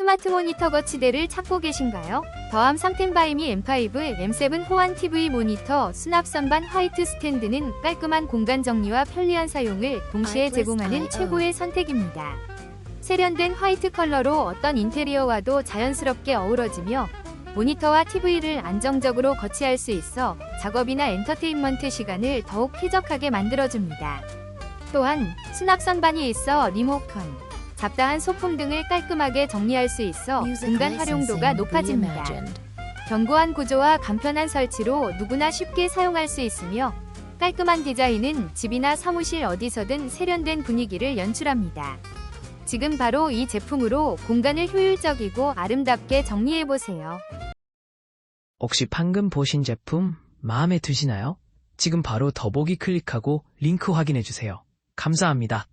스마트 모니터 거치대를 찾고 계신가요? 더함 상템바이미 M5, M7 호환 TV 모니터 수납 선반 화이트 스탠드는 깔끔한 공간 정리와 편리한 사용을 동시에 제공하는 최고의 선택입니다. 세련된 화이트 컬러로 어떤 인테리어와도 자연스럽게 어우러지며 모니터와 TV를 안정적으로 거치할 수 있어 작업이나 엔터테인먼트 시간을 더욱 쾌적하게 만들어줍니다. 또한 수납 선반이 있어 리모컨, 잡다한 소품 등을 깔끔하게 정리할 수 있어 공간 활용도가 높아집니다. 견고한 구조와 간편한 설치로 누구나 쉽게 사용할 수 있으며 깔끔한 디자인은 집이나 사무실 어디서든 세련된 분위기를 연출합니다. 지금 바로 이 제품으로 공간을 효율적이고 아름답게 정리해보세요. 혹시 방금 보신 제품 마음에 드시나요? 지금 바로 더보기 클릭하고 링크 확인해 주세요. 감사합니다.